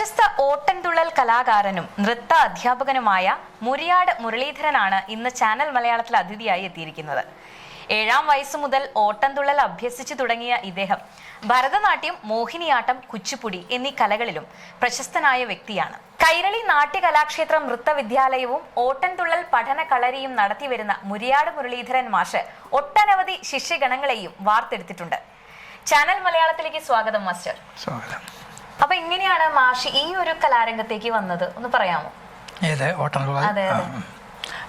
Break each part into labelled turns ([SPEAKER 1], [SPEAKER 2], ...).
[SPEAKER 1] പ്രശസ്ത ഓട്ടൻതുള്ളൽ കലാകാരനും നൃത്ത അധ്യാപകനുമായ മുരിയാട് മുരളീധരനാണ് ഇന്ന് ചാനൽ മലയാളത്തിൽ അതിഥിയായി എത്തിയിരിക്കുന്നത്. ഏഴാം വയസ്സു മുതൽ ഓട്ടൻതുള്ളൽ അഭ്യസിച്ചു തുടങ്ങിയ ഇദ്ദേഹം ഭരതനാട്യം മോഹിനിയാട്ടം കുച്ചിപ്പുടി എന്നീ കലകളിലും പ്രശസ്തനായ വ്യക്തിയാണ്. കൈരളി നാട്യകലാക്ഷേത്രം നൃത്തവിദ്യാലയവും ഓട്ടൻതുള്ളൽ പഠന കളരിയും നടത്തിവരുന്ന മുരിയാട് മുരളീധരൻ മാഷ് ഒട്ടനവധി ശിഷ്യഗണങ്ങളെയും വാർത്തെടുത്തിട്ടുണ്ട്. ചാനൽ മലയാളത്തിലേക്ക് സ്വാഗതം മാസ്റ്റർ.
[SPEAKER 2] സ്വാഗതം.
[SPEAKER 1] അപ്പൊ എങ്ങനെയാണ് മാഷി ഈ ഒരു കലാരംഗത്തേക്ക് വന്നത്? ഒന്ന് പറയാമോ?
[SPEAKER 2] ഏത്?
[SPEAKER 1] അതെ.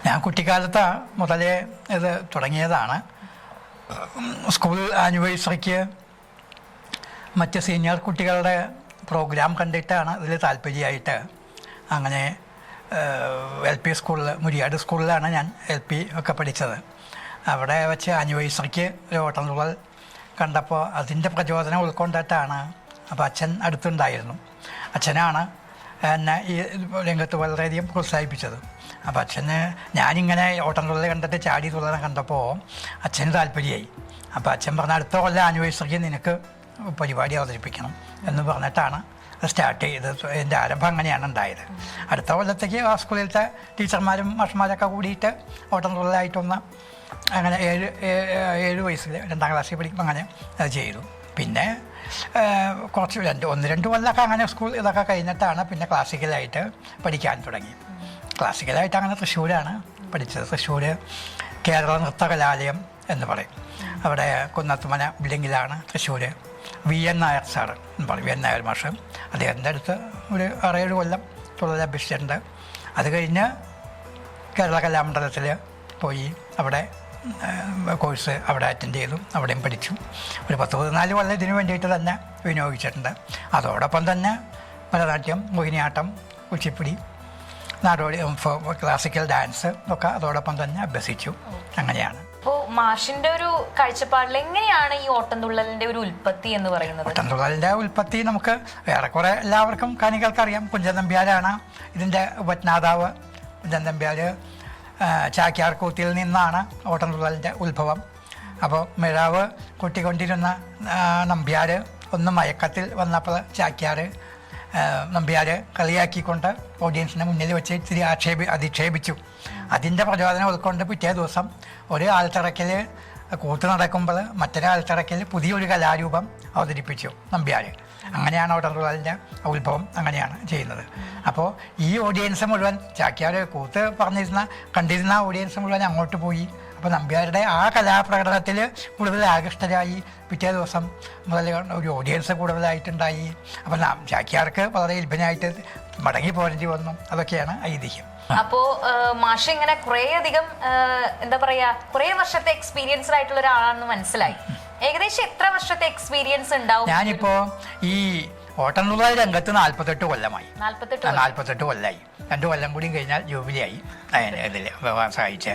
[SPEAKER 2] ഞാൻ കുട്ടിക്കാലത്ത് മുതലേ ഇത് തുടങ്ങിയതാണ്. സ്കൂൾ ആനിവേഴ്സറിക്ക് മറ്റ് സീനിയർ കുട്ടികളുടെ പ്രോഗ്രാം കണ്ടിട്ടാണ് ഇതിൽ താല്പര്യമായിട്ട് അങ്ങനെ എൽ പി സ്കൂളിൽ മുരിയാട് സ്കൂളിലാണ് ഞാൻ എൽ പി ഒക്കെ പഠിച്ചത്. അവിടെ വെച്ച് ആനിവേഴ്സറിക്ക് ഒരു ഓട്ടം തുള്ളൽ കണ്ടപ്പോൾ അതിന്റെ പ്രചോദനം ഉൾക്കൊണ്ടിട്ടാണ് അപ്പോൾ അച്ഛൻ അടുത്തുണ്ടായിരുന്നു. അച്ഛനാണ് എന്നെ ഈ രംഗത്ത് വളരെയധികം പ്രോത്സാഹിപ്പിച്ചത്. അപ്പോൾ അച്ഛന് ഞാനിങ്ങനെ ഓട്ടംതുള്ളൽ കണ്ടിട്ട് ചാടി തുള്ളൽ കണ്ടപ്പോൾ അച്ഛന് താല്പര്യമായി. അപ്പോൾ അച്ഛൻ പറഞ്ഞ അടുത്ത കൊല്ലം ആനിവേഴ്സറിക്ക് നിനക്ക് പരിപാടി അവതരിപ്പിക്കണം എന്ന് പറഞ്ഞിട്ടാണ് സ്റ്റാർട്ട് ചെയ്തത് എന്റെ ആരംഭം അങ്ങനെയാണ് ഉണ്ടായത്. അടുത്ത കൊല്ലത്തേക്ക് ആ സ്കൂളിലത്തെ ടീച്ചർമാരും മാഷന്മാരൊക്കെ കൂടിയിട്ട് ഓട്ടംതുള്ളലായിട്ടൊന്ന് അങ്ങനെ ഏഴ് ഏഴ് വയസ്സിൽ രണ്ടാം ക്ലാസ്സിൽ പഠിക്കുമ്പോൾ അങ്ങനെ അത് ചെയ്തു. പിന്നെ കുറച്ച് രണ്ട് ഒന്ന് രണ്ട് കൊല്ലമൊക്കെ അങ്ങനെ സ്കൂൾ ഇതൊക്കെ കഴിഞ്ഞിട്ടാണ് പിന്നെ ക്ലാസിക്കലായിട്ട് പഠിക്കാൻ തുടങ്ങി. ക്ലാസിക്കലായിട്ട് അങ്ങനെ തൃശ്ശൂരാണ് പഠിച്ചത്. തൃശ്ശൂർ കേരള നൃത്തകലാലയം എന്ന് പറയും. അവിടെ Kunnathumana ബിൽഡിങ്ങിലാണ് Thrissur V N Nair sir എന്ന് പറയും. വി എൻ നായർ മാഷ്. അദ്ദേഹത്തിന്റെ അടുത്ത് ഒരു ആറേഴ് കൊല്ലം തുടരെ അഭ്യസിച്ചിട്ടുണ്ട്. അത് കഴിഞ്ഞ് കേരള കലാമണ്ഡലത്തിൽ പോയി. അവിടെ കോഴ്സ് അവിടെ അറ്റൻഡ് ചെയ്തു അവിടെയും പഠിച്ചു. ഒരു പത്ത് പതിനാല് കൊല്ലം ഇതിനു വേണ്ടിയിട്ട് തന്നെ വിനിയോഗിച്ചിട്ടുണ്ട്. അതോടൊപ്പം തന്നെ ഭരതനാട്യം മോഹിനിയാട്ടം കുച്ചിപ്പിടി നാടോടി ക്ലാസിക്കൽ ഡാൻസ് ഒക്കെ അതോടൊപ്പം തന്നെ അഭ്യസിച്ചു. അങ്ങനെയാണ്.
[SPEAKER 1] അപ്പോ മാഷിന്റെ ഒരു കാഴ്ചപ്പാടിൽ എങ്ങനെയാണ് ഈ ഓട്ടംതുള്ളലിന്റെ ഒരു ഉൽപ്പത്തി എന്ന് പറയുന്നത്?
[SPEAKER 2] ഓട്ടംതുള്ളലിന്റെ ഉൽപ്പത്തി നമുക്ക് ഏറെക്കുറെ എല്ലാവർക്കും കാണികൾക്കറിയാം. കുഞ്ചൻ നമ്പ്യാരാണ് ഇതിന്റെ ഉപജ്ഞാതാവ്. കുഞ്ചൻ നമ്പ്യാർ ചാക്യാർകൂത്തിൽ നിന്നാണ് ഓട്ടംതുള്ളലിന്റെ ഉത്ഭവം. അപ്പോൾ മിഴാവ് കൊട്ടിക്കൊണ്ടിരുന്ന നമ്പ്യാർ ഒന്ന് മയക്കത്തിൽ വന്നപ്പോൾ ചാക്യാർ നമ്പ്യാർ കളിയാക്കിക്കൊണ്ട് ഓഡിയൻസിന്റെ മുന്നിൽ വെച്ച് ഇത്തിരി ആക്ഷേപി അധിക്ഷേപിച്ചു. അതിന്റെ പ്രചോദനം ഉൾക്കൊണ്ട് പിറ്റേ ദിവസം ഒരു ആൾത്തിറക്കിൽ കൂത്ത് നടക്കുമ്പോൾ മറ്റൊരാൾത്തിറക്കിൽ പുതിയൊരു കലാരൂപം അവതരിപ്പിച്ചു നമ്പ്യാർ അങ്ങനെയാണ് ഓട്ടംതുള്ളലിന്റെ ഉത്ഭവം അങ്ങനെയാണ് ചെയ്യുന്നത്. അപ്പോൾ ഈ ഓഡിയൻസ് മുഴുവൻ ചാക്യാർ കൂത്ത് പറഞ്ഞിരുന്ന കണ്ടിരുന്ന ഓഡിയൻസ് മുഴുവൻ അങ്ങോട്ട് പോയി. അപ്പോൾ നമ്പ്യാരുടെ ആ കലാപ്രകടനത്തിൽ കൂടുതൽ ആകൃഷ്ടരായി. പിറ്റേ ദിവസം മുതൽ ഒരു ഓഡിയൻസ് കൂടുതലായിട്ടുണ്ടായി. അപ്പോൾ ചാക്യാർക്ക് വളരെ ലഭ്യനായിട്ട് മടങ്ങി പോരേണ്ടി വന്നു. അതൊക്കെയാണ് ഐതിഹ്യം.
[SPEAKER 1] അപ്പോ മാഷ് ഇങ്ങനെ കുറേ അധികം എന്താ പറയാ കുറേ വർഷത്തെ എക്സ്പീരിയൻസ്ഡ് ആയിട്ടുള്ള ഒരാളാണെന്ന് മനസ്സിലായി. ഏകദേശം എത്ര വർഷത്തെ എക്സ്പീരിയൻസ് ഉണ്ടാവും?
[SPEAKER 2] ഞാനിപ്പോ ഈ ഓട്ടനുള്ള രംഗത്ത് നാല്പത്തെട്ട് കൊല്ലമായി.
[SPEAKER 1] നാല്പത്തെട്ട്
[SPEAKER 2] കൊല്ലമായി രണ്ട് കൊല്ലം കൂടി കഴിഞ്ഞാൽ ജൂബിലിയായി. ഇതിൽ സഹായിച്ച്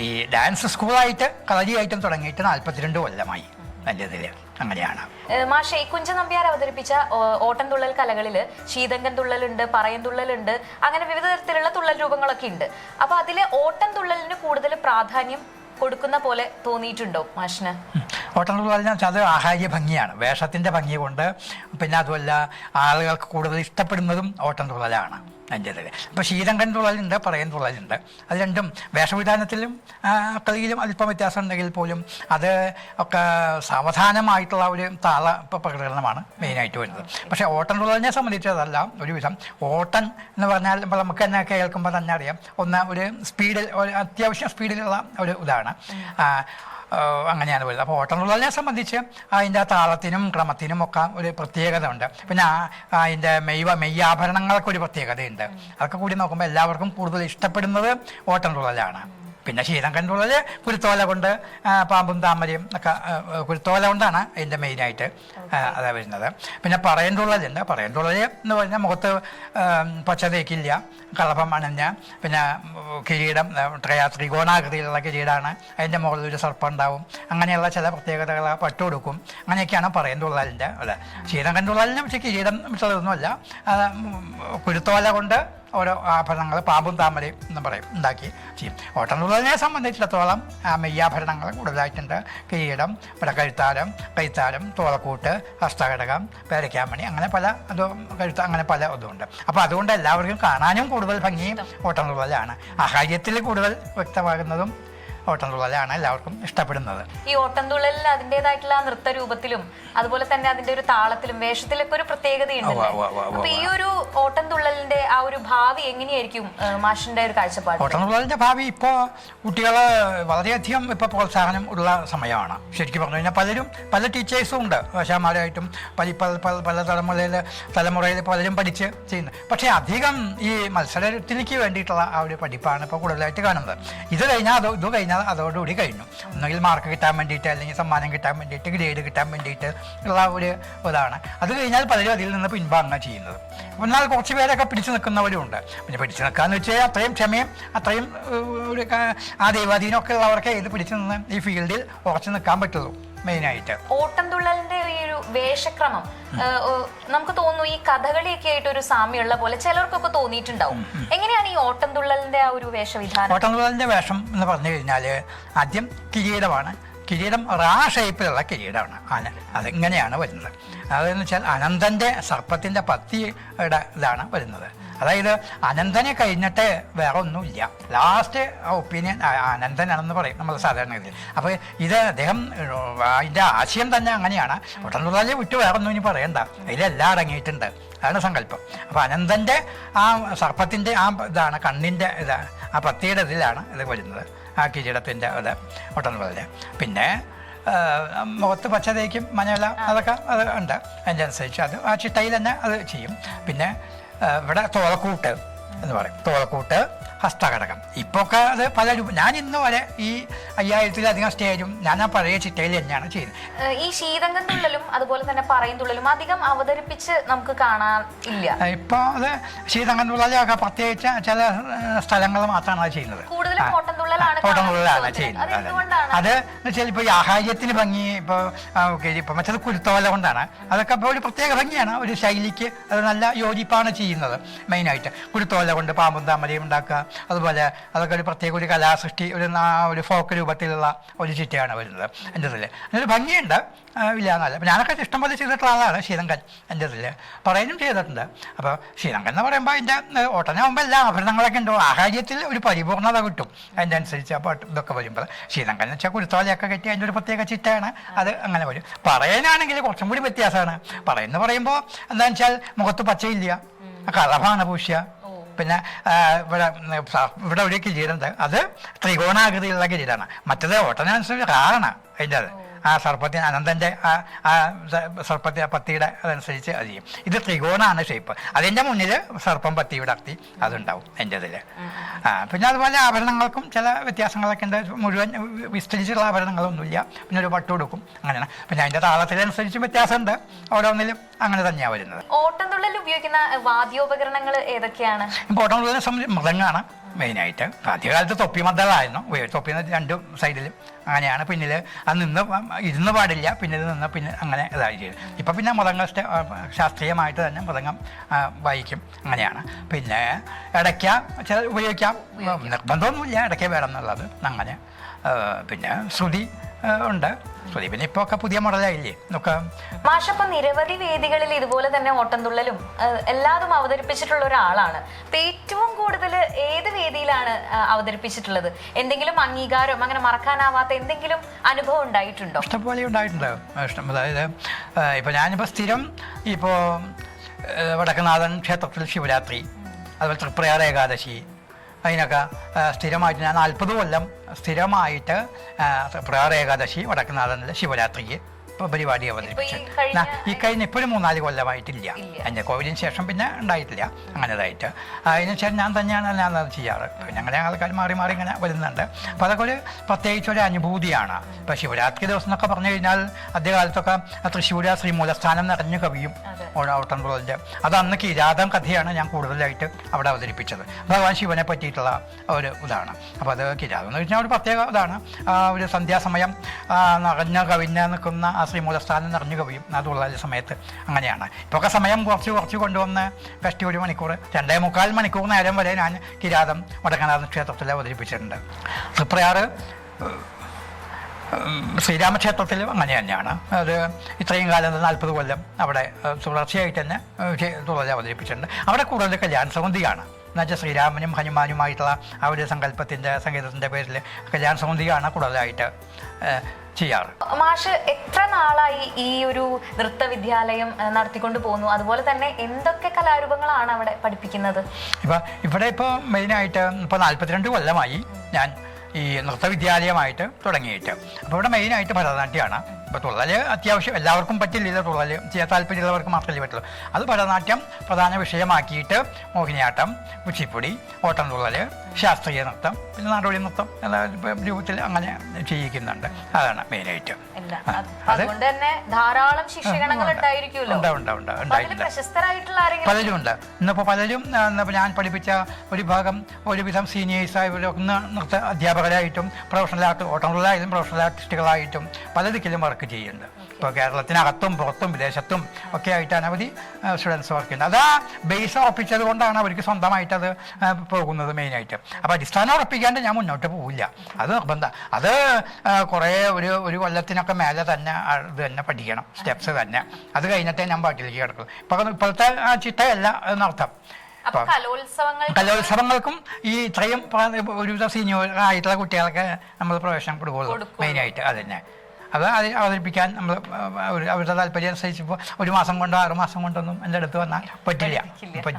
[SPEAKER 2] ഈ ഡാൻസ് സ്കൂളായിട്ട് കളരിയായിട്ടും തുടങ്ങിയിട്ട് നാല്പത്തിരണ്ട് കൊല്ലമായി എന്റെ ഇതിൽ അങ്ങനെയാണ്.
[SPEAKER 1] മാഷേ മാഷെ കുഞ്ച നമ്പ്യാർ അവതരിപ്പിച്ച ഓ- ഓട്ടംതുള്ളൽ കലകളിൽ ശീതങ്കൻ തുള്ളലുണ്ട് പറയൻ തുള്ളലുണ്ട് അങ്ങനെ വിവിധ തരത്തിലുള്ള തുള്ളൽ രൂപങ്ങളൊക്കെ ഉണ്ട്. അപ്പൊ അതിലെ ഓട്ടം തുള്ളലിന് കൂടുതൽ പ്രാധാന്യം കൊടുക്കുന്ന പോലെ തോന്നിയിട്ടുണ്ടോ മാഷിന്?
[SPEAKER 2] ഓട്ടംതുള്ളലിന് പറഞ്ഞാൽ അത് ആഹാര്യ ഭംഗിയാണ്. വേഷത്തിന്റെ ഭംഗി കൊണ്ട് പിന്നെ അതുമല്ല ആളുകൾക്ക് കൂടുതൽ ഇഷ്ടപ്പെടുന്നതും ഓട്ടംതുള്ളലാണ് എന്റെ അപ്പൊ ശീതങ്കൻ തുള്ളലുണ്ട് പറയൻ തുള്ളലുണ്ട് അത് രണ്ടും വേഷവിധാനത്തിലും കളിയിലും അല്പം വ്യത്യാസം ഉണ്ടെങ്കിൽ പോലും അത് ഒക്കെ സാവധാനമായിട്ടുള്ള ഒരു താള പ്രകടനമാണ് മെയിനായിട്ട് വരുന്നത്. പക്ഷേ ഓട്ടൻ തുള്ളലിനെ സംബന്ധിച്ച് അതല്ല ഒരുവിധം. ഓട്ടൻ എന്ന് പറഞ്ഞാൽ ഇപ്പോൾ നമുക്ക് തന്നെ കേൾക്കുമ്പോൾ തന്നെ അറിയാം. ഒന്ന് ഒരു സ്പീഡിൽ ഒരു അത്യാവശ്യം സ്പീഡിലുള്ള ഒരു ഇതാണ്. അങ്ങനെയാണ് വരുന്നത്. അപ്പോൾ ഓട്ടംതുള്ളലിനെ സംബന്ധിച്ച് അതിന്റെ താളത്തിനും ക്രമത്തിനും ഒക്കെ ഒരു പ്രത്യേകത ഉണ്ട് പിന്നെ അതിന്റെ മെയ്വ മെയ്യാഭരണങ്ങൾക്കൊരു പ്രത്യേകതയുണ്ട്. അതൊക്കെ കൂടി നോക്കുമ്പോൾ എല്ലാവർക്കും കൂടുതൽ ഇഷ്ടപ്പെടുന്നത് ഓട്ടംതുള്ളലാണ് പിന്നെ ശീതങ്കൻ കണ്ടുള്ളത് കുരുത്തോല കൊണ്ട് പാമ്പും താമരയും ഒക്കെ കുരുത്തോല കൊണ്ടാണ് അതിന്റെ മെയിനായിട്ട് അതാ വരുന്നത്. പിന്നെ പറയേണ്ടുള്ളതുണ്ട് പറയേണ്ടുള്ളത് എന്ന് പറഞ്ഞാൽ മുഖത്ത് പച്ച തേക്കില്ല കളഭം അണഞ്ഞ പിന്നെ കിരീടം ത്രികോണാകൃതിയിലുള്ള കിരീടമാണ് അതിന്റെ മുകളിൽ ഒരു സർപ്പം ഉണ്ടാവും. അങ്ങനെയുള്ള ചില പ്രത്യേകതകൾ പട്ടു കൊടുക്കും അങ്ങനെയൊക്കെയാണ് പറയേണ്ടുള്ളതിന്റെ അതെ ശീതങ്കൻ കണ്ടുള്ളതിന് പക്ഷേ കിരീടം ഉം, കുരുത്തോല കൊണ്ട് ഓരോ ആഭരണങ്ങൾ പാമ്പും താമരയും എന്ന് പറയും ഉണ്ടാക്കി ചെയ്യും. ഓട്ടംതുള്ളലിനെ സംബന്ധിച്ചിടത്തോളം മെയ്യാഭരണങ്ങൾ കൂടുതലായിട്ടുണ്ട്. കിരീടം ഇവിടെ കഴുത്താരം കൈത്താരം തോളക്കൂട്ട് ഹസ്തഘടകം പേരയ്ക്കാമണി അങ്ങനെ പല അതും കഴുത്ത അങ്ങനെ പല ഇതുമുണ്ട്. അപ്പോൾ അതുകൊണ്ട് എല്ലാവർക്കും കാണാനും കൂടുതൽ ഭംഗിയും ഓട്ടംതുള്ളലാണ് ആ കാര്യത്തിൽ കൂടുതൽ വ്യക്തമാകുന്നതും ഓട്ടംതുള്ളലാണ് എല്ലാവർക്കും ഇഷ്ടപ്പെടുന്നത്.
[SPEAKER 1] ഈ ഓട്ടംതുള്ളലിൽ അതിന്റെതായിട്ടുള്ള നൃത്ത രൂപത്തിലും അതുപോലെ തന്നെ അതിന്റെ ഒരു താളത്തിലും വേഷത്തിലൊക്കെ ഒരു പ്രത്യേകതയുണ്ട് അപ്പൊ ഈ ഒരു ഓട്ടംതുള്ളലിന്റെ ആ ഒരു ഭാവി എങ്ങനെയായിരിക്കും മാഷിന്റെ ഒരു കാഴ്ചപ്പാട്?
[SPEAKER 2] ഓട്ടംതുള്ളലിന്റെ ഭാവി ഇപ്പോൾ കുട്ടികൾ വളരെയധികം ഇപ്പോൾ പ്രോത്സാഹനം ഉള്ള സമയമാണ്. ശരിക്കും പറഞ്ഞു കഴിഞ്ഞാൽ പലരും പല ടീച്ചേഴ്സും ഉണ്ട്. ആശാമാരായിട്ടും പല പല പല പല തലമുറയിൽ തലമുറയിൽ പലരും പഠിച്ച് ചെയ്യുന്നു. പക്ഷേ അധികം ഈ മത്സരത്തിലേക്ക് വേണ്ടിയിട്ടുള്ള ആ ഒരു പഠിപ്പാണ് ഇപ്പോൾ കൂടുതലായിട്ട് കാണുന്നത്. ഇത് കഴിഞ്ഞാൽ അത് ഇത് കഴിഞ്ഞാൽ അതോടുകൂടി കഴിഞ്ഞു. ഒന്നുകിൽ മാർക്ക് കിട്ടാൻ വേണ്ടിയിട്ട് അല്ലെങ്കിൽ സമ്മാനം കിട്ടാൻ വേണ്ടിയിട്ട് ഗ്രേഡ് കിട്ടാൻ വേണ്ടിയിട്ട് ഉള്ള ഒരു ഇതാണ്. അത് കഴിഞ്ഞാൽ പലരും അതിൽ നിന്ന് പിൻവാങ്ങുക ചെയ്യുന്നത്. എന്നാൽ കുറച്ച് പേരൊക്കെ പിടിച്ചു നിൽക്കുന്നവരും ഉണ്ട്. പിന്നെ പിടിച്ചു നിൽക്കാന്ന് വെച്ചാൽ അത്രയും ക്ഷമയും അത്രയും ഒരു ആ ദൈവാധീനമൊക്കെ ഉള്ളവർക്ക് ഇത് പിടിച്ചു നിന്ന് ഈ ഫീൽഡിൽ ഉറച്ചു നിൽക്കാൻ പറ്റുള്ളൂ. മെയിനായിട്ട്.
[SPEAKER 1] ഓട്ടംതുള്ളലിന്റെ ഈ ഒരു വേഷക്രമം. നമുക്ക് തോന്നുന്നു ഈ കഥകളിയൊക്കെ ആയിട്ട് ഒരു സാമ്യമുള്ള പോലെ ചിലർക്കൊക്കെ തോന്നിയിട്ടുണ്ടാവും. എങ്ങനെയാണ് ഈ ഓട്ടംതുള്ളലിന്റെ ആ ഒരു വേഷവിധാനം?
[SPEAKER 2] ഓട്ടംതുള്ളലിന്റെ വേഷം എന്ന് പറഞ്ഞു കഴിഞ്ഞാൽ ആദ്യം കിരീടമാണ്. കിരീടം റാ ഷേപ്പിലുള്ള കിരീടമാണ്. ആന അതിങ്ങനെയാണ് വരുന്നത്? അതെന്ന് വെച്ചാൽ അനന്തന്റെ സർപ്പത്തിന്റെ പത്തിയുടെ ഇതാണ് വരുന്നത്. അതായത് അനന്തനെ കഴിഞ്ഞിട്ട് വേറെ ഒന്നുമില്ല ലാസ്റ്റ് ഒപ്പീനിയൻ അനന്തനാണെന്ന് പറയും. നമ്മൾ സാധാരണ ഇതിൽ അപ്പോൾ ഇത് അദ്ദേഹം അതിന്റെ ആശയം തന്നെ അങ്ങനെയാണ്. ഒട്ടൻതുള്ളാലെ വിട്ടു വേറെ ഒന്നും ഇനി പറയണ്ട. അതിലെല്ലാം അടങ്ങിയിട്ടുണ്ട്. അതാണ് സങ്കല്പം. അപ്പോൾ അനന്തന്റെ ആ സർപ്പത്തിന്റെ ആ ഇതാണ് കണ്ണിന്റെ ഇതാണ് ആ പത്തിയുടെ ഇതിലാണ് ഇത് വരുന്നത്. ആ കിരീടത്തിന്റെ ഇത് ഒട്ടൻതുള്ളൽ പിന്നെ മുഖത്ത് പച്ച തേക്കും മഞ്ഞല അതൊക്കെ അത് ഉണ്ട്. അതിന്റെ അനുസരിച്ച് അത് ആ ചിട്ടയിൽ തന്നെ അത് ചെയ്യും. പിന്നെ ഇവിടെ തോളക്കൂട്ട്. എന്ന് പറയും. തോളക്കൂട്ട് ഹസ്തഘടകം. ഇപ്പോഴൊക്കെ അത് പല രൂപ ഞാൻ ഇന്ന് വരെ ഈ അയ്യായിരത്തിലധികം സ്റ്റേജും ഞാൻ ആ പഴയ ചിട്ടയിൽ തന്നെയാണ് ചെയ്യുന്നത്
[SPEAKER 1] ഈ ശീതങ്കം തുള്ളലും അതുപോലെ തന്നെ പറയും തുള്ളലും അധികം അവതരിപ്പിച്ച് നമുക്ക് കാണാൻ ഇല്ല.
[SPEAKER 2] ഇപ്പോൾ അത് ശീതങ്കന്നുള്ളതൊക്കെ പ്രത്യേകിച്ച് ചില സ്ഥലങ്ങൾ മാത്രമാണ് അത് ചെയ്യുന്നത്.
[SPEAKER 1] കൂടുതലും കാണുന്നത്.
[SPEAKER 2] ചെയ്യുന്നത്?
[SPEAKER 1] അത്
[SPEAKER 2] എന്ന് വെച്ചാൽ ഇപ്പോൾ ഈ ആഹാര്യത്തിന് ഭംഗി ഇപ്പോൾ ഇപ്പം മറ്റത് കുരുത്തോല കൊണ്ടാണ്. അതൊക്കെ ഇപ്പോൾ ഒരു പ്രത്യേക ഭംഗിയാണ്. ഒരു ശൈലിക്ക് അത് നല്ല യോജിപ്പാണ് ചെയ്യുന്നത് മെയിനായിട്ട്. കുരുത്തോല കൊണ്ട് പാമ്പും താമരയും ഉണ്ടാക്കുക. അതുപോലെ അതൊക്കെ ഒരു പ്രത്യേക ഒരു കലാസൃഷ്ടി ഒരു ഒരു ഫോക്ക് രൂപത്തിലുള്ള ഒരു ചിട്ടയാണ് വരുന്നത് എന്റെ ഇതിൽ അതിനൊരു ഭംഗിയുണ്ട്. ഇല്ല എന്നല്ല. അപ്പം ഞാനൊക്കെ ഇഷ്ടംപോലെ ചെയ്തിട്ടുള്ള ആളാണ് ശ്രീലങ്കൻ എന്റെ ഇതിൽ പറയാനും ചെയ്തിട്ടുണ്ട്. അപ്പോൾ ശ്രീലങ്കൻ എന്ന് പറയുമ്പോൾ അതിന്റെ ഓട്ടനാകുമ്പോൾ എല്ലാ ആഭരണങ്ങളൊക്കെ ഉണ്ടോ. ആ കാര്യത്തിൽ ഒരു പരിപൂർണത കിട്ടും. അതിന്റെ അനുസരിച്ച് അപ്പോൾ ഇതൊക്കെ വരുമ്പോൾ ശ്രീലങ്കൻ എന്ന് വെച്ചാൽ കുരുത്തോലയൊക്കെ കെട്ടി അതിന്റെ ഒരു പ്രത്യേക ചിട്ടയാണ്. അത് അങ്ങനെ വരും. പറയാനാണെങ്കിൽ കുറച്ചും കൂടി വ്യത്യാസമാണ്. പറയുന്നു പറയുമ്പോൾ എന്താണെന്ന് വെച്ചാൽ മുഖത്ത് പച്ചയില്ല. കളഭാണ് പൂശ്യ പിന്നെ ഇവിടെ ഇവിടെ ഒരു കിരീടമുണ്ട് അത് ത്രികോണാകൃതിയിലുള്ള കിരീടമാണ് മറ്റത് ഓട്ടനുസരിച്ച് കാറാണ് അതിന്റെ അത്. ആ സർപ്പത്തിന് അനന്തന്റെ ആ ആ പത്തിയുടെ അതനുസരിച്ച് അത് ചെയ്യും. ഇത് ത്രികോണാണ് ഷേപ്പ് അതിന്റെ മുന്നിൽ സർപ്പം പത്തി വിടർത്തി അതുണ്ടാവും എന്റെ ഇതിൽ ആ പിന്നെ അതുപോലെ ആഭരണങ്ങൾക്കും ചില വ്യത്യാസങ്ങളൊക്കെ ഉണ്ട്. മുഴുവൻ വിസ്തരിച്ചുള്ള ആഭരണങ്ങളൊന്നുമില്ല. പിന്നെ ഒരു പട്ട് കൊടുക്കും അങ്ങനെയാണ്. പിന്നെ അതിന്റെ താളത്തിനനുസരിച്ച് വ്യത്യാസമുണ്ട്. ഓരോന്നിലും അങ്ങനെ തന്നെയാണ് വരുന്നത്.
[SPEAKER 1] ഓട്ടംതുള്ളൽ ഉപയോഗിക്കുന്ന വാദ്യോപകരണങ്ങൾ ഏതൊക്കെയാണ്?
[SPEAKER 2] ഓട്ടംതുള്ളലിനെ സംബന്ധിച്ച് മൃഗങ്ങളാണ് മെയിനായിട്ട് ആദ്യകാലത്ത് തൊപ്പി മദ്ദളായിരുന്നു തൊപ്പി രണ്ടും സൈഡിലും അങ്ങനെയാണ്. പിന്നിൽ അത് നിന്ന് ഇരുന്ന് പാടില്ല. പിന്നിൽ നിന്ന് പിന്നെ അങ്ങനെ ഇതായി ചെയ്യും ഇപ്പം പിന്നെ മൃദംഗ ശാസ്ത്രീയമായിട്ട് തന്നെ മൃദംഗം വായിക്കും അങ്ങനെയാണ്. പിന്നെ ഇടയ്ക്ക ചില ഉപയോഗിക്കാം. നിർബന്ധമൊന്നുമില്ല. ഇടയ്ക്ക് വേണം എന്നുള്ളത് അങ്ങനെ. പിന്നെ ശ്രുതി ഉണ്ട്. ശ്രുതി പിന്നെ ഇപ്പോൾ ഒക്കെ പുതിയ മോഡലായില്ലേ? ഒക്കെ
[SPEAKER 1] മാഷപ്പം നിരവധി വേദികളിൽ ഇതുപോലെ തന്നെ ഓട്ടംതുള്ളലും എല്ലാതും അവതരിപ്പിച്ചിട്ടുള്ള ഒരാളാണ്. അപ്പൊ ഏറ്റവും കൂടുതൽ ഏത് വേദിയിലാണ് അവതരിപ്പിച്ചിട്ടുള്ളത്? എന്തെങ്കിലും അംഗീകാരം അങ്ങനെ മറക്കാനാവാത്ത എന്തെങ്കിലും അനുഭവം ഉണ്ടായിട്ടുണ്ടോ?
[SPEAKER 2] ഇഷ്ടംപോലെ ഉണ്ടായിട്ടുണ്ടോ ഇഷ്ടം. അതായത് ഇപ്പോൾ ഞാനിപ്പോൾ സ്ഥിരം ഇപ്പോ വടക്കനാഥൻ ക്ഷേത്രത്തിൽ ശിവരാത്രി അതുപോലെ തൃപ്രയാർ ഏകാദശി അതിനൊക്കെ സ്ഥിരമായിട്ട് ഞാൻ നാൽപ്പത് കൊല്ലം സ്ഥിരമായിട്ട് തൃപ്രയാർ ഏകാദശി വടക്കനാഥനിൽ ശിവരാത്രിക്ക് പരിപാടി അവതരിപ്പിച്ചു. ഈ കഴിഞ്ഞ ഇപ്പോഴും മൂന്നാൽ കൊല്ലമായിട്ടില്ല.
[SPEAKER 1] അതിന്റെ
[SPEAKER 2] എന്റെ കോവിഡിന് ശേഷം പിന്നെ ഉണ്ടായിട്ടില്ല. അങ്ങനെതായിട്ട് അതിന് ശേഷം ഞാൻ തന്നെയാണ് ഞാൻ അത് ചെയ്യാറ്. ഞങ്ങളെ ആൾക്കാർ മാറി മാറി ഇങ്ങനെ വരുന്നുണ്ട്. അപ്പോൾ അതൊക്കെ ഒരു പ്രത്യേകിച്ച് ഒരു അനുഭൂതിയാണ്. ഇപ്പോൾ ശിവരാത്രി ദിവസം എന്നൊക്കെ പറഞ്ഞു കഴിഞ്ഞാൽ ആദ്യകാലത്തൊക്കെ തൃശ്ശൂർ ശ്രീമൂലസ്ഥാനം നിറഞ്ഞു കവിയും. ഓട്ടംകുളത്തിന്റെ അത് അന്ന് കിരാതം കഥയാണ് ഞാൻ കൂടുതലായിട്ട് അവിടെ അവതരിപ്പിച്ചത്. ഭഗവാൻ ശിവനെ പറ്റിയിട്ടുള്ള ഒരു ഇതാണ്. അപ്പോൾ അത് കിരാതം എന്ന് വെച്ചാൽ ഒരു പ്രത്യേക ഇതാണ്. ഒരു സന്ധ്യാസമയം നിറഞ്ഞ കവിഞ്ഞ നിൽക്കുന്ന ആ സ്ഥാനം നിറഞ്ഞു കവിയും. അതുള്ള സമയത്ത് അങ്ങനെയാണ്. ഇപ്പൊക്കെ സമയം കുറച്ച് കുറച്ച് കൊണ്ടുവന്ന് ഫസ്റ്റ് ഒരു മണിക്കൂർ രണ്ടേ മുക്കാൽ മണിക്കൂർ നേരം വരെ ഞാൻ കിരാതം വടക്കനാഥൻ ക്ഷേത്രത്തിൽ അവതരിപ്പിച്ചിട്ടുണ്ട്. തൃപ്രയാറ് ശ്രീരാമക്ഷേത്രത്തിൽ അങ്ങനെ തന്നെയാണ്. അത് ഇത്രയും കാലം നാൽപ്പത് കൊല്ലം അവിടെ തുടർച്ചയായിട്ട് തന്നെ തുടർച്ച അവതരിപ്പിച്ചിട്ടുണ്ട്. അവിടെ കൂടുതൽ കല്യാണ സൗന്ധിയാണ് എന്നുവെച്ചാൽ ശ്രീരാമനും ഹനുമാനുമായിട്ടുള്ള ആ ഒരു സങ്കല്പത്തിന്റെ സംഗീതത്തിന്റെ പേരിൽ കല്യാണ സൗന്ധിയാണ് കൂടുതലായിട്ട് ചെയ്യാറ്?
[SPEAKER 1] മാഷ് എത്ര നാളായി ഈ ഒരു നൃത്ത വിദ്യാലയം നടത്തിക്കൊണ്ട് പോകുന്നു? അതുപോലെ തന്നെ എന്തൊക്കെ കലാരൂപങ്ങളാണ് അവിടെ പഠിപ്പിക്കുന്നത്?
[SPEAKER 2] ഇപ്പൊ ഇവിടെ ഇപ്പൊ മെയിൻ ആയിട്ട് ഇപ്പോൾ നാല്പത്തിരണ്ട് കൊല്ലമായി ഞാൻ ഈ നൃത്ത വിദ്യാലയമായിട്ട് തുടങ്ങിയിട്ട്. അപ്പോൾ ഇവിടെ മെയിൻ ആയിട്ട് ഭരതനാട്യമാണ്. ഇപ്പോൾ തുള്ളൽ അത്യാവശ്യം എല്ലാവർക്കും പറ്റില്ല. തുള്ളൽ ചെയ്യാൻ താല്പര്യമുള്ളവർക്ക് മാത്രമല്ലേ പറ്റുള്ളൂ. അത് ഭരതനാട്യം പ്രധാന വിഷയമാക്കിയിട്ട് മോഹിനിയാട്ടം കുച്ചിപ്പുടി ഓട്ടം തുള്ളൽ ശാസ്ത്രീയ നൃത്തം പിന്നെ നാടോടി നൃത്തം എല്ലാ രൂപത്തിൽ അങ്ങനെ ചെയ്യിക്കുന്നുണ്ട്. അതാണ് മെയിനായിട്ട്.
[SPEAKER 1] അതുകൊണ്ട് തന്നെ ധാരാളം
[SPEAKER 2] പലരും ഉണ്ട്. ഇന്നിപ്പോൾ പലരും ഞാൻ പഠിപ്പിച്ച ഒരു ഭാഗം ഒരുവിധം സീനിയേഴ്സായവരൊക്കെ നൃത്ത അധ്യാപകരായിട്ടും പ്രൊഫഷണൽ ആർട്ട് ഓട്ടമുള്ളതായാലും പ്രൊഫഷണൽ ആർട്ടിസ്റ്റുകളായിട്ടും പല ദിക്കിലും വർക്ക് ചെയ്യുന്നുണ്ട്. ഇപ്പോൾ കേരളത്തിനകത്തും പുറത്തും വിദേശത്തും ഒക്കെ ആയിട്ട് അനവധി സ്റ്റുഡൻസ് വർക്ക് ചെയ്യുന്നത് അത് ആ ബേസ് ഉറപ്പിച്ചത് കൊണ്ടാണ് അവർക്ക് സ്വന്തമായിട്ട് അത് പോകുന്നത് മെയിനായിട്ട് അപ്പോൾ അടിസ്ഥാനം ഉറപ്പിക്കാണ്ട് ഞാൻ മുന്നോട്ട് പോവില്ല. അത് നിർബന്ധം അത് കുറേ ഒരു ഒരു കൊല്ലത്തിനൊക്കെ മേലെ തന്നെ ഇത് തന്നെ പഠിക്കണം. സ്റ്റെപ്സ് തന്നെ. അത് കഴിഞ്ഞിട്ടേ ഞാൻ പാട്ടിലേക്ക് കിടക്കുള്ളൂ. ഇപ്പം ഇപ്പോഴത്തെ ആ ചിട്ടയല്ല എന്നർത്ഥം കലോത്സവങ്ങൾക്കും ഈ ഇത്രയും ഒരു ഒരുവിധ സീനിയർ ആയിട്ടുള്ള കുട്ടികൾക്ക് നമ്മൾ പ്രവേശനം കൊടുക്കുള്ളൂ.
[SPEAKER 1] കൊടുക്കുള്ളൂ.
[SPEAKER 2] മെയിനായിട്ട് അത് തന്നെ. അത് അത് അവതരിപ്പിക്കാൻ നമ്മൾ അവരുടെ താല്പര്യം അനുസരിച്ച് ഇപ്പോൾ ഒരു മാസം കൊണ്ടോ ആറ് മാസം കൊണ്ടൊന്നും എന്റെ അടുത്ത് വന്നാൽ പറ്റില്ല.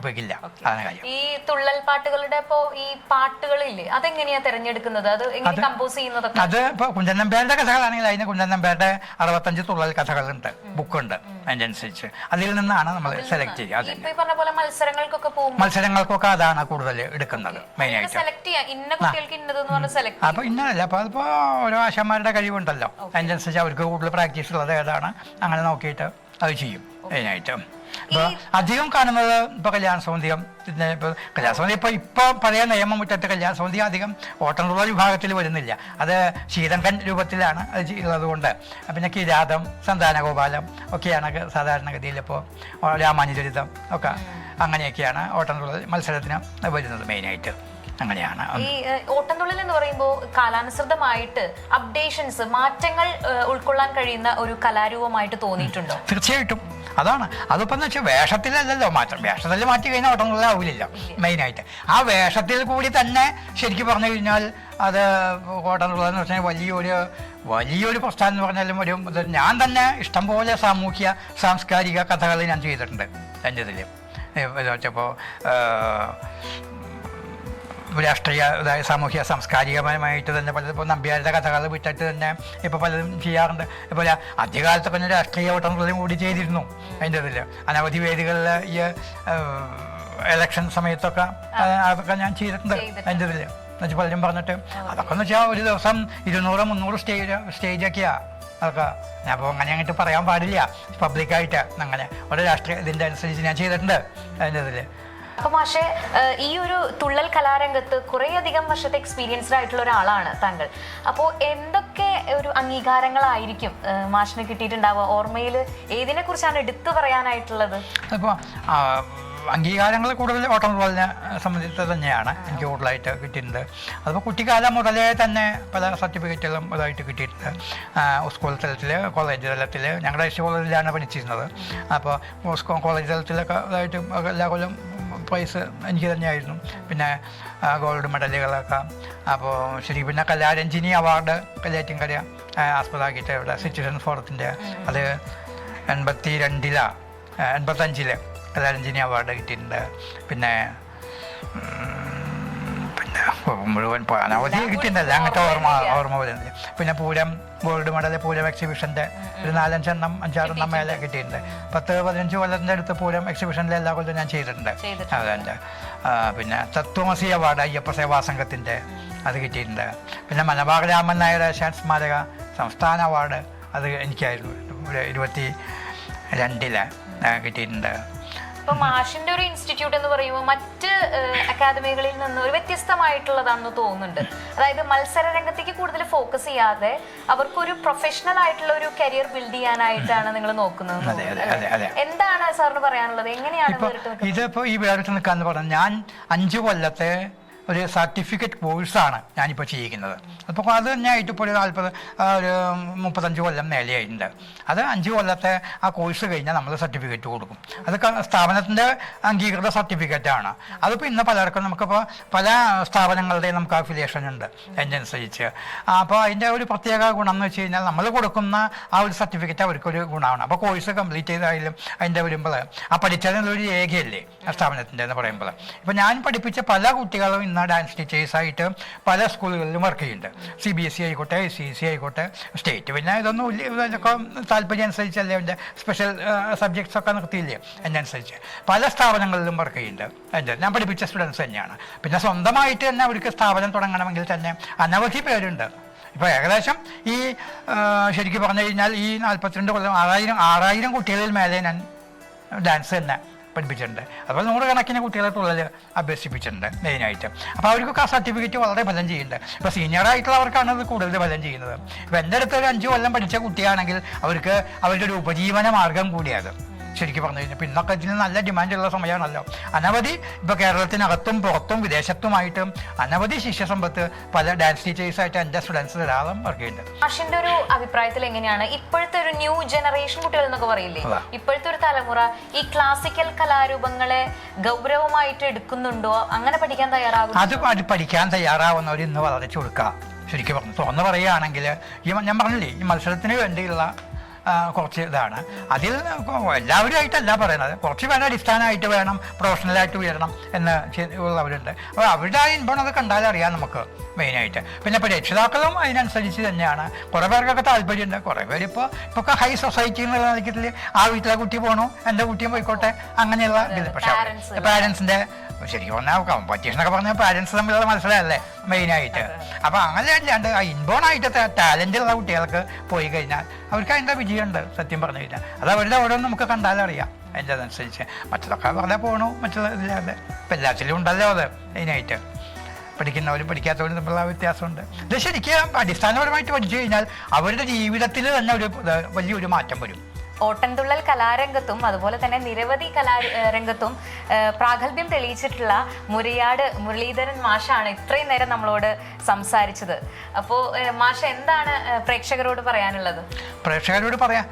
[SPEAKER 2] പറ്റില്ല. അതാണ് കാര്യം.
[SPEAKER 1] ഈ തുള്ളൽ പാട്ടുകളുടെ ഇപ്പോൾ ഈ പാട്ടുകളില്ലേ അതെങ്ങനെയാ തിരഞ്ഞെടുക്കുന്നത്? അത് എങ്ങനെ കമ്പോസ് ചെയ്യുന്നതൊക്കെ?
[SPEAKER 2] അത് ഇപ്പോൾ കുഞ്ചൻ നമ്പ്യാരുടെ കഥകളാണെങ്കിൽ അതിന് കുഞ്ചൻ നമ്പ്യാരുടെ അറുപത്തഞ്ച് തുള്ളൽ കഥകളുണ്ട് ബുക്കുണ്ട് അതിന്റെ അനുസരിച്ച് അതിൽ നിന്നാണ് നമ്മൾ സെലക്ട് ചെയ്യുക.
[SPEAKER 1] മത്സരങ്ങൾക്കൊക്കെ പോകും
[SPEAKER 2] മത്സരങ്ങൾക്കൊക്കെ അതാണ് കൂടുതൽ എടുക്കുന്നത് മെയിനായിട്ട്
[SPEAKER 1] സെലക്ട് ചെയ്യാം. ഇന്ന കുട്ടികൾക്ക് ഇന്നതെന്ന് പറഞ്ഞാൽ സെലക്ട്
[SPEAKER 2] അപ്പോൾ ഇന്നല്ല അപ്പോൾ അതിപ്പോ ഓരോ ആശാന്മാരുടെ കഴിവുണ്ടല്ലോ. അതിനനുസരിച്ച് അവർക്ക് കൂടുതൽ പ്രാക്ടീസ് ഉള്ളത് ഏതാണ്? അങ്ങനെ നോക്കിയിട്ട് അത് ചെയ്യും. മെയിനായിട്ട് ഇപ്പൊ അധികം കാണുന്നത് ഇപ്പൊ കല്യാണ സൗന്ദര്യം പിന്നെ ഇപ്പൊ കല്യാണ സൗന്ദര്യം ഇപ്പൊ ഇപ്പൊ പഴയ നിയമം വിട്ടിട്ട് കല്യാണ സൗന്ദര്യം അധികം ഓട്ടംതുള്ള വിഭാഗത്തിൽ വരുന്നില്ല. അത് ശീതങ്കൻ രൂപത്തിലാണ് അത് ഉള്ളതുകൊണ്ട് പിന്നെ കിരാതം സന്താനഗോപാലം ഒക്കെയാണ് സാധാരണഗതിയിൽ ഇപ്പോൾ രാമാനുചരിതം ഒക്കെ അങ്ങനെയൊക്കെയാണ് ഓട്ടംതുള്ള മത്സരത്തിന് വരുന്നത് മെയിനായിട്ട് അങ്ങനെയാണ്.
[SPEAKER 1] ഈ ഓട്ടംതുള്ളൽ എന്ന് പറയുമ്പോൾ കാലാനുസൃതമായിട്ട് അപ്ഡേഷൻസ് മാറ്റങ്ങൾ ഉൾക്കൊള്ളാൻ കഴിയുന്ന ഒരു കലാരൂപമായിട്ട് തോന്നിയിട്ടുണ്ടോ?
[SPEAKER 2] തീർച്ചയായിട്ടും. അതാണ്. അതിപ്പോൾ എന്ന് വെച്ചാൽ വേഷത്തിലല്ലല്ലോ മാറ്റം. വേഷത്തിൽ മാറ്റി കഴിഞ്ഞാൽ ഓട്ടം ആവില്ലല്ലോ മെയിനായിട്ട്. ആ വേഷത്തിൽ കൂടി തന്നെ ശരിക്കും പറഞ്ഞു കഴിഞ്ഞാൽ അത് ഓട്ടം എന്ന് വെച്ചാൽ വലിയൊരു വലിയൊരു പ്രസ്ഥാനം എന്ന് പറഞ്ഞാലും ഒരു ഞാൻ തന്നെ ഇഷ്ടംപോലെ സാമൂഹ്യ സാംസ്കാരിക കഥകൾ ഞാൻ ചെയ്തിട്ടുണ്ട് എന്റെ ഇതിൽ വെച്ചപ്പോൾ രാഷ്ട്രീയ അതായത് സാമൂഹ്യ സാംസ്കാരികപരമായിട്ട് തന്നെ പലതും ഇപ്പോൾ നമ്പ്യാരുടെ കഥകൾ വിട്ടിട്ട് തന്നെ ഇപ്പോൾ പലതും ചെയ്യാറുണ്ട്. ഇപ്പോൾ ആദ്യകാലത്ത് പിന്നെ രാഷ്ട്രീയ ഓട്ടം കൂടി ചെയ്തിരുന്നു അതിന്റെ ഇതിൽ അനവധി വേദികളിൽ ഈ എലക്ഷൻ സമയത്തൊക്കെ അതൊക്കെ ഞാൻ ചെയ്തിട്ടുണ്ട്
[SPEAKER 1] ചെയ്തിട്ടുണ്ട്.
[SPEAKER 2] അതിന്റെ ഇതിൽ എന്നുവെച്ചാൽ പലരും പറഞ്ഞിട്ട് അതൊക്കെ എന്ന് വെച്ചാൽ ഒരു ദിവസം ഇരുന്നൂറ് മുന്നൂറ് സ്റ്റേജ് സ്റ്റേജൊക്കെയാണ് അതൊക്കെ. ഞാൻ അപ്പോൾ അങ്ങനെ അങ്ങോട്ട് പറയാൻ പാടില്ല. പബ്ലിക്കായിട്ട് അങ്ങനെ. ഒരു രാഷ്ട്രീയ ഇതിന്റെ അനുസരിച്ച് ഞാൻ ചെയ്തിട്ടുണ്ട് അതിന്റെ ഇതിൽ
[SPEAKER 1] അപ്പൊ മാഷെ ഈ ഒരു തുള്ളൽ കലാരംഗത്ത് കുറേയധികം വർഷത്തെ എക്സ്പീരിയൻസ്ഡ് ആയിട്ടുള്ള ഒരാളാണ് താങ്കൾ. അപ്പോൾ എന്തൊക്കെ ഒരു അംഗീകാരങ്ങളായിരിക്കും മാഷിന് കിട്ടിയിട്ടുണ്ടാവുക? ഓർമ്മയിൽ ഏതിനെ കുറിച്ചാണ് എടുത്തു പറയാനായിട്ടുള്ളത്?
[SPEAKER 2] അപ്പോൾ അംഗീകാരങ്ങൾ കൂടുതൽ ഓട്ടംതുള്ളലിനെ സംബന്ധിച്ച് തന്നെയാണ് എനിക്ക് കൂടുതലായിട്ട് കിട്ടിയിട്ടുണ്ട്. അതിപ്പോൾ കുട്ടിക്കാലം മുതലേ തന്നെ പല സർട്ടിഫിക്കറ്റുകളും ഇതായിട്ട് കിട്ടിയിട്ടുണ്ട്. സ്കൂൾ തലത്തിൽ കോളേജ് തലത്തിൽ ഞങ്ങളുടെ എസ് കോളേജിലാണ് പഠിച്ചിരുന്നത് അപ്പോൾ കോളേജ് തലത്തിലൊക്കെ ഇതായിട്ട് എല്ലാ കൊല്ലം പ്രൈസ് എനിക്ക് തന്നെയായിരുന്നു. പിന്നെ ഗോൾഡ് മെഡലുകളൊക്കെ അപ്പോൾ ശരി പിന്നെ കലാരഞ്ജിനി അവാർഡ് കല്യാറ്റിൻകര ആസ്പദമാക്കിയിട്ട് ഇവിടെ സിറ്റിസൺ ഫോറത്തിന്റെ അത് എൺപത്തി രണ്ടിലാണ് എൺപത്തഞ്ചിൽ കലാരഞ്ജിനി അവാർഡ് കിട്ടിയിട്ടുണ്ട്. പിന്നെ മുഴുവൻ അവധി അനവധി കിട്ടിയിട്ടുണ്ടല്ലോ അങ്ങനത്തെ ഓർമ്മ ഓർമ്മ വരുന്നത്. പിന്നെ പൂരം ഗോൾഡ് മെഡൽ പൂരം എക്സിബിഷന്റെ ഒരു നാലഞ്ചെണ്ണം അഞ്ചാറെണ്ണം മേലെ കിട്ടിയിട്ടുണ്ട്. പത്ത് പതിനഞ്ച് കൊല്ലത്തിന്റെ അടുത്ത് പൂരം എക്സിബിഷനിൽ എല്ലാ കൊല്ലം ഞാൻ ചെയ്തിട്ടുണ്ട്. അതെന്റെ പിന്നെ തത്വമസി അവാർഡ് അയ്യപ്പ സേവാ സംഘത്തിന്റെ അത് കിട്ടിയിട്ടുണ്ട്. പിന്നെ മലബാർ രാമൻ നായർ ഏഷ്യാൻ സ്മാരക സംസ്ഥാന അവാർഡ് അത് എനിക്കായിരുന്നു. ഒരു ഇരുപത്തി രണ്ടിൽ കിട്ടിയിട്ടുണ്ട്.
[SPEAKER 1] ഇപ്പൊ മാഷിന്റെ ഒരു ഇൻസ്റ്റിറ്റ്യൂട്ട് എന്ന് പറയുമ്പോൾ മറ്റ് അക്കാദമികളിൽ നിന്ന് ഒരു വ്യത്യസ്തമായിട്ടുള്ളതാണെന്ന് തോന്നുന്നുണ്ട്. അതായത് മത്സര രംഗത്തേക്ക് കൂടുതൽ ഫോക്കസ് ചെയ്യാതെ അവർക്കൊരു പ്രൊഫഷണൽ ആയിട്ടുള്ള ഒരു കരിയർ ബിൽഡ് ചെയ്യാനായിട്ടാണ് നിങ്ങൾ നോക്കുന്നത്. എന്താണ് സാറിന് പറയാനുള്ളത്? എങ്ങനെയാണ്
[SPEAKER 2] ഇതിപ്പോ ഈ വേറിട്ട് നിൽക്കാന്ന് പറഞ്ഞാൽ ഞാൻ അഞ്ചു കൊല്ലത്തെ ഒരു സർട്ടിഫിക്കറ്റ് കോഴ്സാണ് ഞാനിപ്പോൾ ചെയ്യുന്നത്. അപ്പോൾ അത് തന്നെയായിട്ട് ഇപ്പോൾ ഒരു നാൽപ്പത് ഒരു മുപ്പത്തഞ്ച് കൊല്ലം നിലയായിട്ടുണ്ട് അത് അഞ്ച് കൊല്ലത്തെ ആ കോഴ്സ് കഴിഞ്ഞാൽ നമ്മൾ സർട്ടിഫിക്കറ്റ് കൊടുക്കും. അത് ക- സ്ഥാപനത്തിന്റെ അംഗീകൃത സർട്ടിഫിക്കറ്റാണ്. അതിപ്പോൾ ഇന്ന് പലർക്കും നമുക്കിപ്പോൾ പല സ്ഥാപനങ്ങളുടെയും നമുക്ക് അഫിലിയേഷൻ ഉണ്ട് അതിനനുസരിച്ച്. അപ്പോൾ അതിന്റെ ഒരു പ്രത്യേക ഗുണം എന്ന് വെച്ച് കഴിഞ്ഞാൽ നമ്മൾ കൊടുക്കുന്ന ആ ഒരു സർട്ടിഫിക്കറ്റ് അവർക്കൊരു ഗുണമാണ്. അപ്പോൾ കോഴ്സ് കംപ്ലീറ്റ് ചെയ്തായാലും അതിന്റെ വരുമ്പോൾ ആ പഠിച്ചതിനുള്ളൊരു രേഖയല്ലേ സ്ഥാപനത്തിന്റെ എന്ന് പറയുമ്പോൾ ഇപ്പോൾ ഞാൻ പഠിപ്പിച്ച പല കുട്ടികളും ഇന്ന് ഡാൻസ് ടീച്ചേഴ്സായിട്ട് പല സ്കൂളുകളിലും വർക്ക് ചെയ്യുന്നുണ്ട്. സി ബി എസ് സി ആയിക്കോട്ടെ സി സി ആയിക്കോട്ടെ സ്റ്റേറ്റ് പിന്നെ ഇതൊന്നും ഇതൊക്കെ താല്പര്യം അനുസരിച്ചല്ലേ അതിന്റെ സ്പെഷ്യൽ സബ്ജക്ട്സ് ഒക്കെ നിർത്തിയില്ലേ? അതിനനുസരിച്ച് പല സ്ഥാപനങ്ങളിലും വർക്ക് ചെയ്യുന്നുണ്ട്. അതിന്റെ ഞാൻ പഠിപ്പിച്ച സ്റ്റുഡൻസ് തന്നെയാണ്. പിന്നെ സ്വന്തമായിട്ട് തന്നെ അവർക്ക് സ്ഥാപനം തുടങ്ങണമെങ്കിൽ തന്നെ അനവധി പേരുണ്ട്. ഇപ്പോൾ ഏകദേശം ഈ ശരിക്കും പറഞ്ഞു കഴിഞ്ഞാൽ ഈ നാൽപ്പത്തിരണ്ട് കൊല്ലം ആറായിരം ആറായിരം കുട്ടികളിൽ മേലെ ഞാൻ ഡാൻസ് തന്നെ പഠിപ്പിച്ചിട്ടുണ്ട്. അതുപോലെ നൂറുകണക്കിന് കുട്ടികളെ തുള്ളൽ അഭ്യസിപ്പിച്ചിട്ടുണ്ട് മെയിനായിട്ട്. അപ്പോൾ അവർക്കൊക്കെ ആ സർട്ടിഫിക്കറ്റ് വളരെ ഫലം ചെയ്യുന്നുണ്ട്. ഇപ്പോൾ സീനിയർ ആയിട്ടുള്ളവർക്കാണ് അത് കൂടുതൽ ഫലം ചെയ്യുന്നത്. ഇപ്പോൾ എന്റെ അടുത്ത് ഒരു അഞ്ച് കൊല്ലം പഠിച്ച കുട്ടിയാണെങ്കിൽ അവർക്ക് അവരുടെ ഒരു ഉപജീവന മാർഗം കൂടിയത് ശരിക്കും പറഞ്ഞു കഴിഞ്ഞാൽ പിന്നൊക്കെ ഇതിന് നല്ല ഡിമാൻഡുള്ള സമയമാണല്ലോ അനവധി ഇപ്പോൾ കേരളത്തിനകത്തും പുറത്തും വിദേശത്തുമായിട്ടും അനവധി ശിഷ്യസമ്പത്ത് പല ഡാൻസ് ടീച്ചേഴ്സായിട്ട് എന്റെ സ്റ്റുഡൻസ് ധാരാളം വർക്ക് ചെയ്യുന്നുണ്ട്.
[SPEAKER 1] മാഷിന്റെ ഒരു അഭിപ്രായത്തിൽ എങ്ങനെയാണ് ഇപ്പോഴത്തെ ഒരു ന്യൂ ജനറേഷൻ കുട്ടികൾ എന്നൊക്കെ പറയില്ലേ. ഇപ്പോഴത്തെ ഒരു തലമുറ ഈ ക്ലാസിക്കൽ കലാരൂപങ്ങളെ ഗൗരവമായിട്ട് എടുക്കുന്നുണ്ടോ? അങ്ങനെ പഠിക്കാൻ തയ്യാറാകും
[SPEAKER 2] അത് പഠി- പഠിക്കാൻ തയ്യാറാവുന്നവർ ഇന്ന് വളരെ ചുരുക്കുക ശരിക്കും പറഞ്ഞു. തുറന്ന് പറയുകയാണെങ്കിൽ ഈ ഞാൻ പറഞ്ഞില്ലേ ഈ മത്സരത്തിന് വേണ്ടിയുള്ള കുറച്ച് ഇതാണ്. അതിൽ എല്ലാവരും ആയിട്ടല്ല പറയുന്നത്. കുറച്ച് പേരുടെ അടിസ്ഥാനമായിട്ട് വേണം പ്രൊഫഷണലായിട്ട് ഉയരണം എന്ന് ഉള്ളവരുണ്ട്. അപ്പോൾ അവരുടെ ആ ഇൻപം അത് കണ്ടാലറിയാം നമുക്ക് മെയിനായിട്ട്. പിന്നെ ഇപ്പോൾ രക്ഷിതാക്കളും അതിനനുസരിച്ച് തന്നെയാണ്. കുറേ പേർക്കൊക്കെ താല്പര്യമുണ്ട്. കുറേ പേര് ഇപ്പോൾ ഇപ്പോൾ ഹൈ സൊസൈറ്റി എന്നുള്ള നിലയ്ക്കത്തിൽ ആ വീട്ടിലെ കുട്ടി പോകണു എന്റെ കുട്ടിയും പോയിക്കോട്ടെ അങ്ങനെയുള്ള ഇത് പക്ഷേ. പാരൻസിന്റെ ശരിക്കും പറഞ്ഞാൽ കോമ്പറ്റീഷൻ ഒക്കെ പറഞ്ഞാൽ പാരൻസ് തമ്മിലുള്ള മത്സരമല്ലേ മെയിനായിട്ട് അപ്പോൾ അങ്ങനെ അല്ലാണ്ട് ആ ഇൻബോൺ ആയിട്ട് ടാലന്റ് ഉള്ള കുട്ടികൾക്ക് പോയി കഴിഞ്ഞാൽ അവർക്ക് അതിന്റെ വിജയമുണ്ട് സത്യം പറഞ്ഞു കഴിഞ്ഞാൽ. അത് അവരുടെ ഓരോന്നും നമുക്ക് കണ്ടാലറിയാം അതിന്റെ അതനുസരിച്ച് മറ്റതൊക്കെ വെറുതെ പോകണു മറ്റുള്ള ഇതില്ലാതെ ഇപ്പം എല്ലാത്തിലും ഉണ്ടല്ലോ അത് മെയിനായിട്ട് പഠിക്കുന്നവരും പഠിക്കാത്തവരും തമ്മിലുള്ള വ്യത്യാസമുണ്ട്. ഇത് ശരിക്കും അടിസ്ഥാനപരമായിട്ട് പഠിച്ചു കഴിഞ്ഞാൽ അവരുടെ ജീവിതത്തിൽ തന്നെ ഒരു വലിയൊരു മാറ്റം വരും.
[SPEAKER 1] ഓട്ടൻതുള്ളൽ കലാരംഗത്തും അതുപോലെ തന്നെ നിരവധി കലാരംഗത്തും പ്രാഗൽഭ്യം തെളിയിച്ചിട്ടുള്ള മുരിയാട് മുരളീധരൻ മാഷാണ് ഇത്രയും നേരം നമ്മളോട് സംസാരിച്ചത്. അപ്പോൾ മാഷ എന്താണ് പ്രേക്ഷകരോട് പറയാനുള്ളത്?
[SPEAKER 2] പ്രേക്ഷകരോട് പറയാ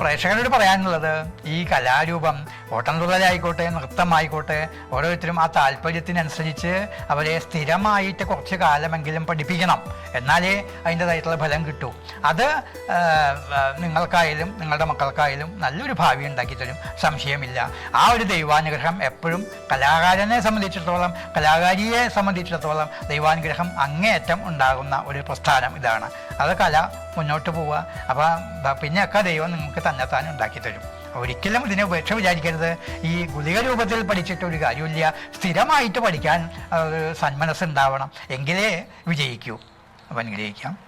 [SPEAKER 2] പ്രേക്ഷകരോട് പറയാനുള്ളത് ഈ കലാരൂപം ഓട്ടംതുള്ളലായിക്കോട്ടെ നൃത്തമായിക്കോട്ടെ ഓരോരുത്തരും ആ താല്പര്യത്തിനനുസരിച്ച് അവരെ സ്ഥിരമായിട്ട് കുറച്ച് കാലമെങ്കിലും പഠിപ്പിക്കണം. എന്നാലേ അതിന്റെതായിട്ടുള്ള ഫലം കിട്ടൂ. അത് നിങ്ങൾക്കായാലും നിങ്ങളുടെ മക്കൾക്കായാലും നല്ലൊരു ഭാവി ഉണ്ടാക്കി തരും. സംശയമില്ല. ആ ഒരു ദൈവാനുഗ്രഹം എപ്പോഴും കലാകാരനെ സംബന്ധിച്ചിടത്തോളം കലാകാരിയെ സംബന്ധിച്ചിടത്തോളം ദൈവാനുഗ്രഹം അങ്ങേയറ്റം ഉണ്ടാകുന്ന ഒരു പ്രസ്ഥാനം ഇതാണ്. അത് കല മുന്നോട്ട് പോവുക. അപ്പം പിന്നെയൊക്കെ ദൈവം നിങ്ങൾക്ക് തന്നെത്താൻ ഉണ്ടാക്കി തരും. ഒരിക്കലും ഇതിനെ ഉപേക്ഷ വിചാരിക്കരുത്. ഈ ഗുളിക രൂപത്തിൽ പഠിച്ചിട്ട് ഒരു കാര്യമില്ല. സ്ഥിരമായിട്ട് പഠിക്കാൻ സന്മനസ്സുണ്ടാവണം. എങ്കിലേ വിജയിക്കൂ. അപ്പം അനുഗ്രഹിക്കാം.